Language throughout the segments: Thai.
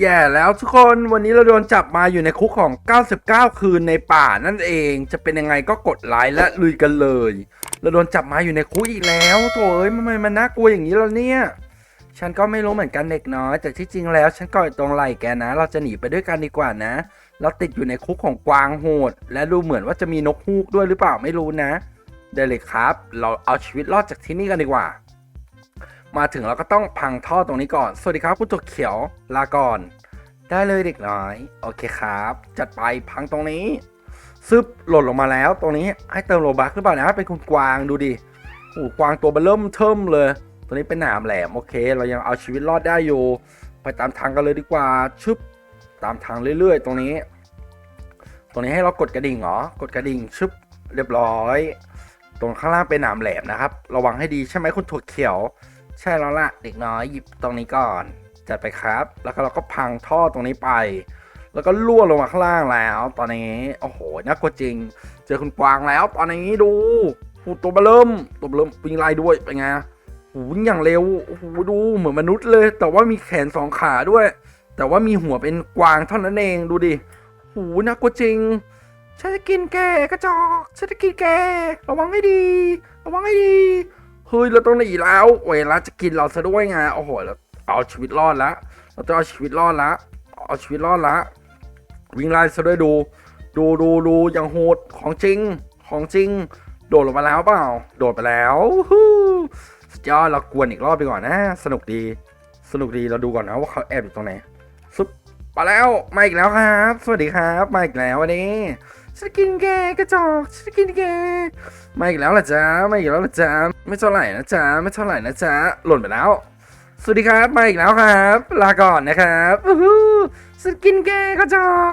แย่แล้วทุกคนวันนี้เราโดนจับมาอยู่ในคุกของ 99 คืนในป่านั่นเองจะเป็นยังไงก็กดไลค์และลุยกันเลย เราโดนจับมาอยู่ในคุกอีกแล้วโถเอ้ยทำไมมันน่ากลัวอย่างนี้แล้วเนี่ย ฉันก็ไม่รู้เหมือนกันเด็กน้อย แต่ที่จริงแล้ว ฉันก็อยู่ตรงไหลแกนะ เราจะหนีไปด้วยกันดีกว่านะ เราติดอยู่ในคุกของกวางโหด และดูเหมือนว่าจะมีนกฮูกด้วยหรือเปล่าไม่รู้นะ ได้เลยครับ เราเอาชีวิตรอดจากที่นี่กันดีกว่า มาถึงเราก็ต้องพังท่อตรงนี้ก่อน สวัสดีครับคุณตัวเขียวลาก่อน ได้เลยเด็กน้อย โอเคครับ จัดไปพังตรงนี้ซึบหล่นลงมาแล้ว ตรงนี้ให้เติมโลบักหรือเปล่านะเป็นคุณกวางดูดิโอ้กวางตัวเบลเริ่มเทิมเลย ตัวนี้เป็นหนามแหลมโอเค เรายังเอาชีวิตรอดได้อยู่ ไปตามทางกันเลยดีกว่าชึบตามทางเรื่อยๆ ตรงนี้ ตรงนี้ให้เรากดกระดิ่งเหรอกดกระดิ่งชึบเรียบร้อย ตรงข้างล่างเป็นหนามแหลมนะครับ ระวังให้ดีใช่ไหมคุณถั่วเขียว ใช่แล้วล่ะเด็กน้อยหยิบตรงนี้ก่อน จัดไปครับ แล้วก็เราก็พังท่อตรงนี้ไป แล้วก็ล่วงลงมาข้างล่างแล้ว ตอนนี้โอ้โหน่ากลัวจริง เจอคุณกวางแล้ว ตอนนี้ดูโอ้โหตัวเบลเริ่มตัวเบลเริ่มปิงไล่ด้วยเป็นไงหวิ่งอย่างเร็วโอ้โหดูเหมือนมนุษย์เลย แต่ว่ามีแขนสองขาด้วย แต่ว่ามีหัวเป็นกวางเท่านั้นเองดูดิโอ้โหน่ากลัวจริงฉันจะกินแกกระจอกฉันจะกินแกระวังให้ดี ระวังให้ดี เฮ้ยเราต้องหนีแล้วเวลาจะกินเราซะด้วยไงโอ้โหเราเอาชีวิตรอดแล้วเราจะเอาชีวิตรอดละเอาชีวิตรอดละวิ่งไล่ซะด้วยดู ดูดูดูอย่างโหดของจริงของจริง โดดลงมาแล้วเปล่า โดดไปแล้วฮู้สุดยอดเรากวนอีกรอบดีกว่านะ สนุกดี สนุกดีเราดูก่อนนะว่าเขาแอบอยู่ตรงไหนซุปมาแล้วมาอีกแล้วครับ สวัสดีครับมาอีกแล้ววันนี้ ฉันกินแกกระจอกฉันกินแกมาอีกแล้วล่ะจ๊ะมาอีกแล้วล่ะจ๊ะไม่เท่าไหร่นะจ๊ะไม่เท่าไหร่นะจ๊ะหล่นไปแล้ว สวัสดีครับมาอีกแล้วครับ ลาก่อนนะครับอู้หูสกินแกก็จอก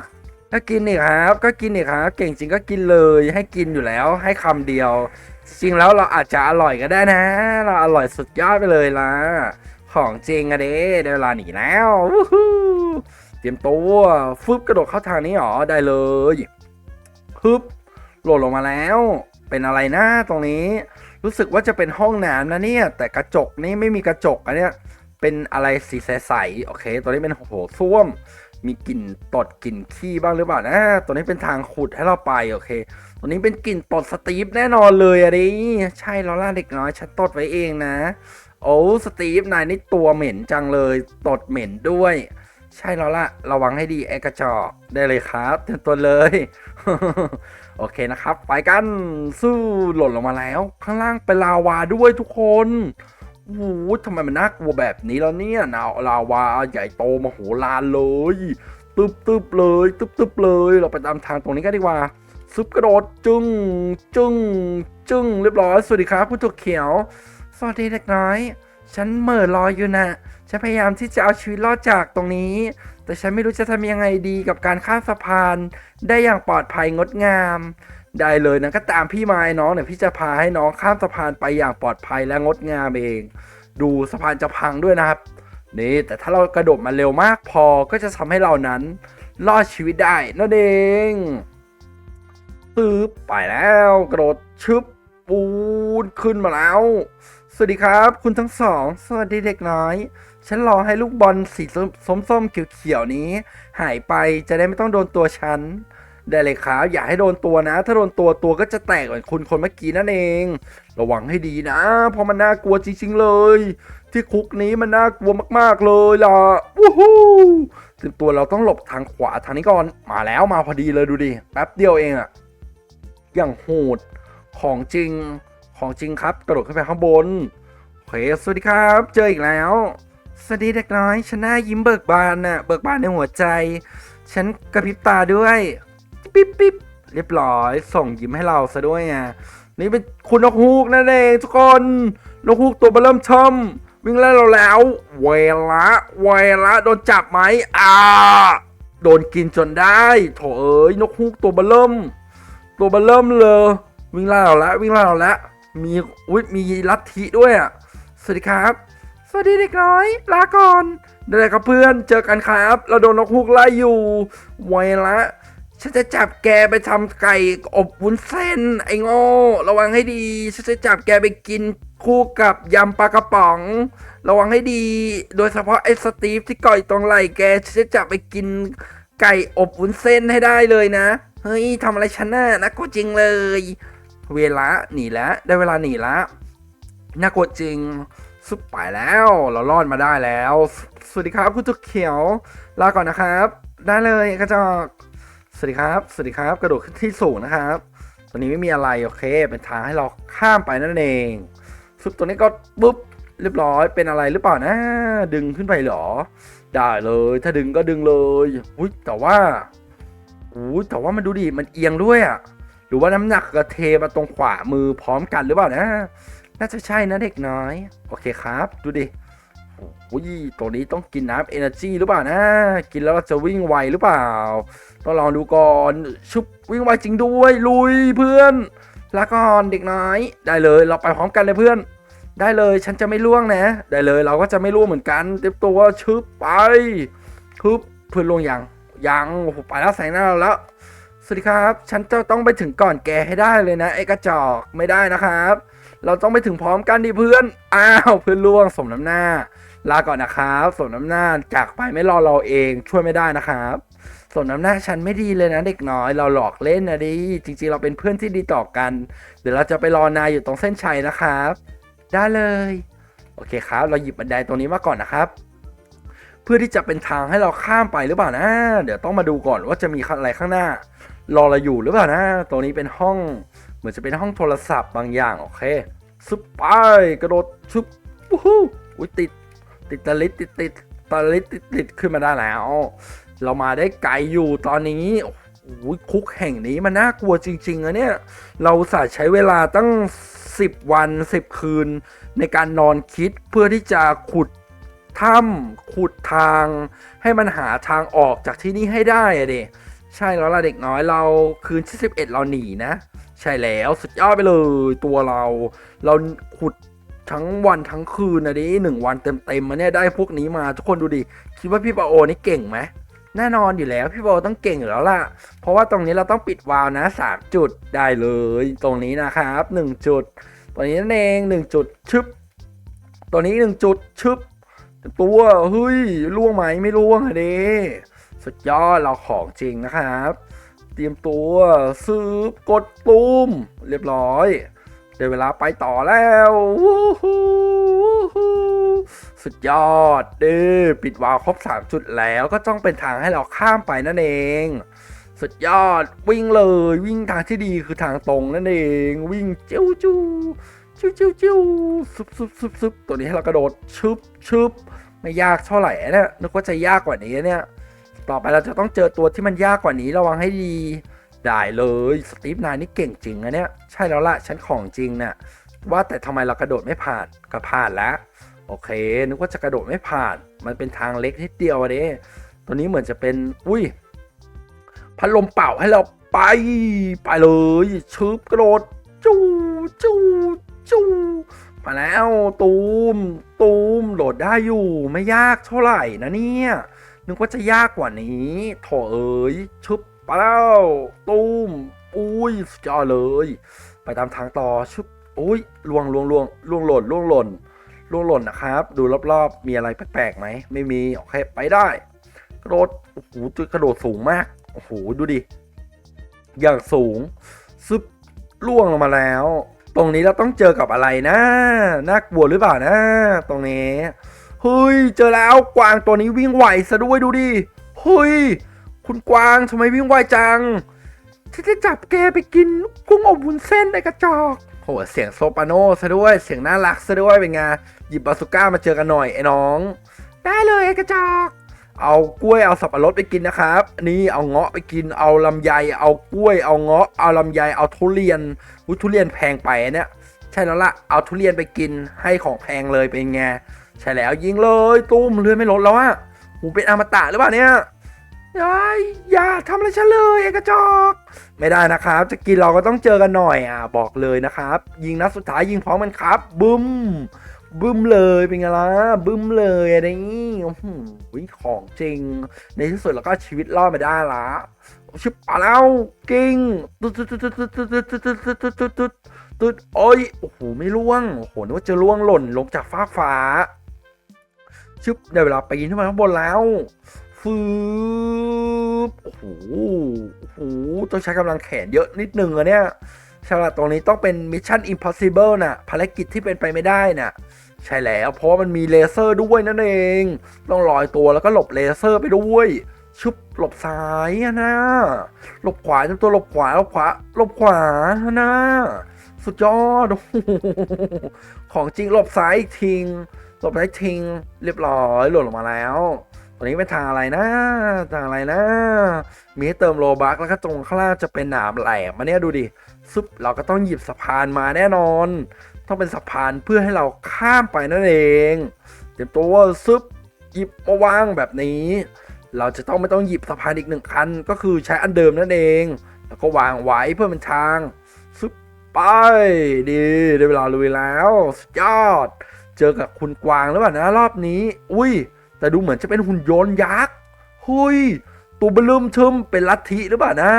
ก็กินนี่ครับ ก็กินนี่ครับ เก่งจริงก็กินเลยให้กินอยู่แล้วให้คำเดียว จริงแล้วเราอาจจะอร่อยก็ได้นะ เราอร่อยสุดยอดไปเลยล่ะของจริงอะเด้ได้เวลาหนีแล้วเตรียมตัวฟึบกระโดดเข้าทางนี้หรอได้เลย ฮึบโหล่นลงมาแล้ว เป็นอะไรนะตรงนี้ รู้สึกว่าจะเป็นห้องน้ำนะเนี่ย แต่กระจกนี่ไม่มีกระจกอันเนี้ยเป็นอะไรสีใสๆโอเค ตัวนี้เป็นโหส้วม มีกลิ่นตดกลิ่นขี้บ้างหรือเปล่านะตัวนี้เป็นทางขุดให้เราไปโอเค ตัวนี้เป็นกลิ่นตดสตีฟแน่นอนเลยอะดิใช่ล้วล่ะเด็กน้อยฉันตดไว้เองนะ โอ้สตีฟนายนี่ตัวเหม็นจังเลย ตดเหม็นด้วย ใช่แล้วล่ะ ระวังให้ดีไอ้กระจอกได้เลยครับเต็มตัวเลย โอเคนะครับ ไปกันสู้หล่นลงมาแล้ว ข้างล่างเป็นลาวาด้วยทุกคนโอ้โหทำไมมันน่ากลัวแบบนี้แล้วเนี่ยนาวลาวาใหญ่โตมโหฬารเลยตึบตึบเลยตึบตึบเลย เราไปตามทางตรงนี้กันดีกว่าซุปกระโดดจึ้งจึ้งจึ้งเรียบร้อยสวัสดีครับผู้ถูกเขียว สวัสดีเด็กน้อย ฉันเหม่อลอยอยู่นะ ฉันพยายามที่จะเอาชีวิตรอดจากตรงนี้ แต่ฉันไม่รู้จะทำยังไงดีกับการข้ามสะพาน ได้อย่างปลอดภัยงดงาม ได้เลยนะก็ตามพี่มาไอ้น้องเนี่ยพี่จะพาให้น้องข้ามสะพานไปอย่างปลอดภัยและงดงามเอง ดูสะพานจะพังด้วยนะครับ นี่แต่ถ้าเรากระโดดมาเร็วมากพอก็จะทำให้เรานั้นรอดชีวิตได้นั่นเองปึ๊บไปแล้วกระโดดชึบปูนขึ้นมาแล้ว สวัสดีครับ คุณทั้งสอง สวัสดีเด็กน้อย ฉันรอให้ลูกบอลสีส้มส้มๆเขียวๆนี้ หายไปจะได้ไม่ต้องโดนตัวฉัน ได้เลยครับอย่าให้โดนตัวนะ ถ้าโดนตัวตัวก็จะแตกเหมือนคุณคนเมื่อกี้นั่นเอง ระวังให้ดีนะ เพราะมันน่ากลัวจริงๆเลย ที่คุกนี้มันน่ากลัวมากๆเลยล่ะวู้ฮู้ถึงตัวเราต้องหลบทางขวาทางนี้ก่อนมาแล้วมาพอดีเลยดูดิแป๊บเดียวเองอะอย่างโหดของจริงของจริงครับ กระโดดขึ้นไปข้างบนโอเคสวัสดีครับ เจออีกแล้ว สวัสดีเด็กน้อยฉันหน้ายิ้มเบิกบานน่ะ เบิกบานในหัวใจ ฉันกระพริบตาด้วยปิ๊บปิ๊บเรียบร้อย ส่งยิ้มให้เราซะด้วยไงนี่เป็นคุณนกฮูกนั่นเองทุกคนนกฮูกตัวเบริ่มชมวิ่งไล่เราแล้ว เวละเวละโดนจับไหมอ่าโดนกินจนได้โถเอ้ยนกฮูกตัวเบริ่ม ตัวเบอร์เริ่มเลยวิ่งไล่เราแล้ววิ่งไล่เราแล้วมีอุ้ยมีลัทธิด้วยอะสวัสดีครับ สวัสดีเด็กน้อย ลาก่อนได้เลยครับเพื่อน เจอกันครับ เราโดนนกฮูกไล่อยู่ ไวละ ฉันจะจับแกไปทำไก่อบวุ้นเส้น ไอ้โง่ ระวังให้ดี ฉันจะจับแกไปกินคู่กับยำปลากระป๋อง ระวังให้ดี โดยเฉพาะไอ้สตีฟที่ก่อยตรงไหล่แก ฉันจะจับไปกินไก่อบวุ้นเส้นให้ได้เลยนะ เฮ้ยทำอะไรฉันน่ะน่ากลัวจริงเลย เวลาหนีแล้ว ได้เวลาหนีแล้วน่ากลัวจริง สุดไปแล้ว เรารอดมาได้แล้ว สวัสดีครับคุณจุกเขียว ลาก่อนนะครับ ได้เลยกระจอกสวัสดีครับ สวัสดีครับ กระโดดขึ้นที่สูงนะครับ ตัวนี้ไม่มีอะไรโอเค เป็นทางให้เราข้ามไปนั่นเองสุดตัวนี้ก็ปุ๊บเรียบร้อย เป็นอะไรหรือเปล่านะ ดึงขึ้นไปหรอ ได้เลย ถ้าดึงก็ดึงเลย อุ้ยแต่ว่าอุ้ยแต่ว่ามันดูดิ มันเอียงด้วยอะหรือว่าน้ำหนักกระเทมาตรงขวามือพร้อมกันหรือเปล่านะ น่าจะใช่นะเด็กน้อย โอเคครับ ดูดิโอ้ยตัวนี้ต้องกินน้ำเอเนอร์จีหรือเปล่านะ กินแล้วเราจะวิ่งไวหรือเปล่า ต้องลองดูก่อน ชุบวิ่งไวจริงด้วย ลุยเพื่อนลาก่อนเด็กน้อย ได้เลยเราไปพร้อมกันเลยเพื่อน ได้เลยฉันจะไม่ล่วงนะ ได้เลยเราก็จะไม่ล่วงเหมือนกันเต็มตัวชึบไปชึบเพื่อนล่วงยังยังโอ้โหไปแล้วแสงหน้าเราแล้ว สวัสดีครับ ฉันจะต้องไปถึงก่อนแกให้ได้เลยนะไอ้กระจอกไม่ได้นะครับ เราต้องไปถึงพร้อมกันดิเพื่อน อ้าวเพื่อนล่วงสมน้ำหน้า ลาก่อนนะครับสมน้ำหน้าจากไปไม่รอเราเองช่วยไม่ได้นะครับสมน้ำหน้าฉันไม่ดีเลยนะเด็กน้อยเราหลอกเล่นนะดิจริงๆ เราเป็นเพื่อนที่ดีต่อกัน เดี๋ยวเราจะไปรอนายอยู่ตรงเส้นชัยนะครับ ได้เลย โอเคครับ เราหยิบบันไดตรงนี้มาก่อนนะครับ เพื่อที่จะเป็นทางให้เราข้ามไปหรือเปล่านะเดี๋ยวต้องมาดูก่อนว่าจะมีอะไรข้างหน้า รอเราอยู่หรือเปล่านะตรงนี้เป็นห้อง เหมือนจะเป็นห้องโทรศัพท์บางอย่าง โอเคซุปไปกระโดดชุบวู้ฮู้อุ้ยติด ติดตะลิดติดติดตะลิดติดติดขึ้นมาได้แล้ว เรามาได้ไกลอยู่ตอนนี้โอ้โหคุกแห่งนี้มันน่ากลัวจริงๆอะเนี่ย เราอุตสาห์ใช้เวลาตั้ง 10 วัน 10 คืน ในการนอนคิดเพื่อที่จะขุดถ้ำขุดทาง ให้มันหาทางออกจากที่นี่ให้ได้อะเดใช่แล้วล่ะเด็กน้อยเราคืนที่ 11 เราหนีนะ ใช่แล้วสุดยอดไปเลยตัวเรา เราขุดทั้งวันทั้งคืนนะดิหนึ่งวันเต็มๆมาเนี่ยได้พวกนี้มาทุกคนดูดิคิดว่าพี่ปาโอนี่เก่งไหมแน่นอนอยู่แล้วพี่ปาโอต้องเก่งอยู่แล้วล่ะ เพราะว่าตรงนี้เราต้องปิดวาล์วนะสามจุดได้เลย ตรงนี้นะครับหนึ่งจุดตัวนี้นั่นเองหนึ่งจุดชึบตัวนี้หนึ่งจุดชึบตัวเฮ้ยล่วงไหมไม่ล่วงอะเด้สุดยอดเราของจริงนะครับ เตรียมตัวซื้อกดปุ่มเรียบร้อยได้เวลาไปต่อแล้ววสุดยอดเด้ปิดวาล์วครบ 3 จุดแล้วก็ต้องเป็นทางให้เราข้ามไปนั่นเอง สุดยอดวิ่งเลยวิ่งทางที่ดีคือทางตรงนั่นเอง วิ่งจิ้วจิ้วจิ้วจิ้วจิ้วซุบซุบซุบซุบตัวนี้ให้เรากระโดดชึบชึบไม่ยากเท่าไหร่นี่ยนึกว่าจะยากกว่านี้เนี่ย ต่อไปเราจะต้องเจอตัวที่มันยากกว่านี้ระวังให้ดี ได้เลยสตีฟนายนี่เก่งจริงนะเนี่ย ใช่แล้วล่ะฉันของจริงนะ่ะว่าแต่ทำไมเรากระโดดไม่ผ่านก็ผ่านแล้ว โอเค นึกว่าจะกระโดดไม่ผ่าน มันเป็นทางเล็กนิดเดียวเด้ตัวนี้เหมือนจะเป็น อุ้ยพัดลมเป่าให้เราไป ไปเลยชึบกระโดดจูจูจูมาแล้วตูมตูมโหลดได้อยู่ไม่ยากเท่าไหร่นะเนี่ย นึกว่าจะยากกว่านี้โถเอ้ยชึบไปแล้วตูมอุ้ยสุดยอดเลย ไปตามทางต่อชึบอุ้ยลวงลวงลวงลวงหล่นลวงหล่นลวงหล่นนะครับ ดูรอบๆ มีอะไรแปลกๆไหมไม่มีโอเคไปได้ กระโดดโอ้โหจุดกระโดดสูงมากโอ้โหดูดิอย่างสูงซึบล่วงลงมาแล้ว ตรงนี้เราต้องเจอกับอะไรนะน่ากลัวหรือเปล่านะ ตรงนี้ เฮ้ย เจอแล้วกวางตัวนี้วิ่งไหวซะด้วยดูดิเฮ้ย คุณกวางทำไมวิ่งไวจังฉันจะจับแกไปกินกุ้งอบวุ้นเส้นในกระจอกโหเสียงโซปราโนซะด้วย เสียงน่ารักซะด้วยเป็นไงหยิบบาสุก้ามาเจอกันหน่อยไอ้น้อง ได้เลยไอ้กระจอกเอากล้วยเอาสับปะรดไปกินนะครับ นี่เอาเงาะไปกินเอาลำไย เอากล้วยเอาเงาะเอาลำไยเอาทุเรียนอุทุเรียนแพงไปเนี่ยใช่แล้วล่ะเอาทุเรียนไปกินให้ของแพงเลยเป็นไง ใช่แล้วยิงเลยตุ้มเลือดไม่ลดแล้วอะหูเป็นอมตะหรือเปล่าเนี่ยยายอย่าทำอะไรฉันเลยไอ้กระจอก ไม่ได้นะครับ จะกินเราก็ต้องเจอกันหน่อยอะบอกเลยนะครับ ยิงนัดสุดท้ายยิงพร้อมกันครับ บึ้มบึ้มเลยเป็นไงล่ะบึ้มเลยอะไรนี่โอ้โหของจริง ในที่สุดเราก็ชีวิตรอดมาได้ละชิบมาแล้วกิ้งตุ๊ดตุ๊ดตุ๊ดตุ๊ดตุ๊ดตุ๊ดตุ๊ดตุ๊ดตุ๊ดตุ๊ดตุ๊ดตุ๊ดโอ้ยโอ้โหไม่ล่วงโอ้โหนึกว่าจะล่วงหล่นลงจากฟ้าฟ้า ชึบได้เวลาปีนขึ้นมาข้างบนแล้วฟืบโอ้โหโอ้โหต้องใช้กำลังแขนเยอะนิดนึงอะเนี่ยฉลาดตรงนี้ต้องเป็นมิชชั่นอิมพอสิเบิลน่ะ ภารกิจที่เป็นไปไม่ได้น่ะ ใช่แล้ว เพราะมันมีเลเซอร์ด้วยนั่นเอง ต้องลอยตัวแล้วก็หลบเลเซอร์ไปด้วย ชุบหลบซ้ายนะหลบขวาจนตัวหลบขวาหลบขวาหลบขวานะสุดยอด ของจริงหลบซ้ายอีกทิง หลบซ้ายทิงเรียบร้อยหล่นลงมาแล้ว ตอนนี้เป็นทางอะไรนะทางอะไรนะ มีให้เติมโลบักแล้วก็ตรงข้างล่างจะเป็นหนามแหลมมาเนี่ยดูดิซึบเราก็ต้องหยิบสะพานมาแน่นอน ต้องเป็นสะพานเพื่อให้เราข้ามไปนั่นเองเตรียมตัวซึบหยิบมาวางแบบนี้ เราจะต้องไม่ต้องหยิบสะพานอีกหนึ่งคันก็คือใช้อันเดิมนั่นเอง แล้วก็วางไว้เพื่อเป็นทางซึบไปดีได้เวลาลุยแล้วสุดยอด เจอกับคุณกวางหรือเปล่านะรอบนี้ อุ้ย แต่ดูเหมือนจะเป็นหุ่นยนต์ยักษ์หุยตัวเบลืมทึมเป็นลัทธิหรือเปล่านะ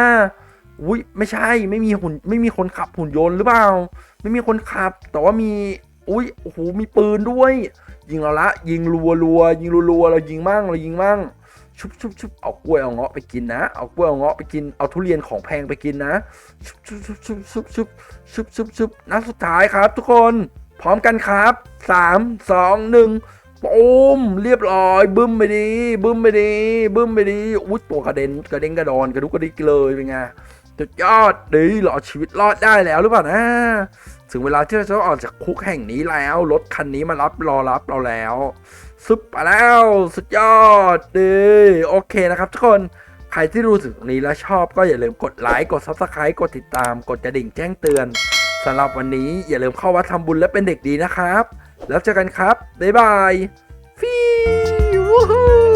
อุ้ยไม่ใช่ไม่มีหุ่นไม่มีคนขับหุ่นยนต์หรือเปล่า ไม่มีคนขับ แต่ว่ามีอุ้ยโอ้โหมีปืนด้วย ยิงเราละ ยิงรัวรัวยิงรัวรัวเรายิงมั่งเรายิงมั่งชุบชุบชุบเอากล้วยเอาเงาะไปกินนะเอากล้วยเอาเงาะไปกินเอาทุเรียนของแพงไปกินนะชุบชุบชุบชุบชุบชุบชุบชุบชุบนัดสุดท้ายครับทุกคน พร้อมกันครับสามสองหนึ่งปุ้มเรียบร้อย บึ้มไปดี บึ้มไปดี บึ้มไปดีอุ้ยตัวกระเด็นกระเด็นกระดอนกระดุกกระดิกเลยเป็นไงสุดยอดดีเรอาชีวิตรอดได้แล้วหรือเปล่านะถึงเวลาที่เราจะออกจากคุกแห่งนี้แล้วรถคันนี้มารับรอรับเราแล้วซุปไปแล้วสุดยอดดีโอเคนะครับทุกคนใครที่รู้สึกนี้แล้วชอบก็อย่าลืมกดไลค์กด Subscribe กดติดตาม กดกระดิ่งแจ้งเตือน สำหรับวันนี้อย่าลืมเข้าวัดทำบุญและเป็นเด็กดีนะครับ แล้วเจอกันครับ บ๊ายบาย ฟิวฮู้